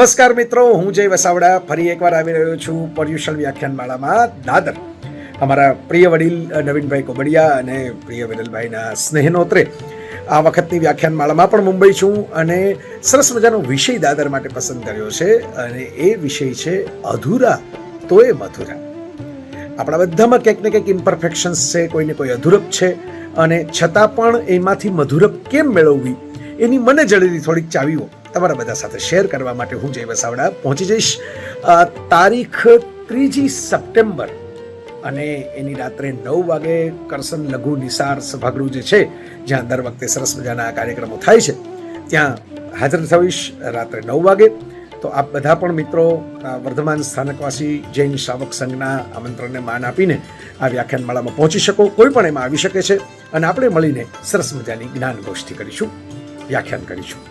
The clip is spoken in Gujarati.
નમસ્કાર મિત્રો, હું જય વસાવડા. ફરી એકવાર આવી રહ્યો છું પર્યુષણ વ્યાખ્યાનમાળામાં દાદર. અમારા પ્રિય વડીલ નવીનભાઈ કોબડિયા અને પ્રિય વિરલભાઈના સ્નેહનોત્રે આ વખતની વ્યાખ્યાનમાળામાં પણ મુંબઈ છું અને સરસ મજાનો વિષય દાદર માટે પસંદ કર્યો છે અને એ વિષય છે અધૂરા તો એ મધુરા. આપણા બધામાં કંઈક ને કંઈક ઇમ્પરફેક્શન્સ છે, કોઈને કોઈ અધૂરપ છે અને છતાં પણ એમાંથી મધુરપ કેમ મેળવવી એની મને જડેલી થોડીક ચાવીઓ. તમારા બધા સાથે શેર કરવા માટે હું જય વસાવડા પહોંચી જઈશ. તારીખ ત્રીજી સપ્ટેમ્બર અને એની રાત્રે નવ વાગે કરસન લઘુ નિસાર સભાગૃહ જે છે, જ્યાં દર વખતે સરસ મજાના કાર્યક્રમો થાય છે, ત્યાં હાજર થઈશ રાત્રે નવ વાગે. તો આપ બધા પણ મિત્રો વર્ધમાન સ્થાનકવાસી જૈન શ્રાવક સંઘના આમંત્રણને માન આપીને આ વ્યાખ્યાનમાળામાં પહોંચી શકો. કોઈ પણ એમાં આવી શકે છે અને આપણે મળીને સરસ મજાની જ્ઞાન ગોષ્ઠી કરીશું, વ્યાખ્યાન કરીશું.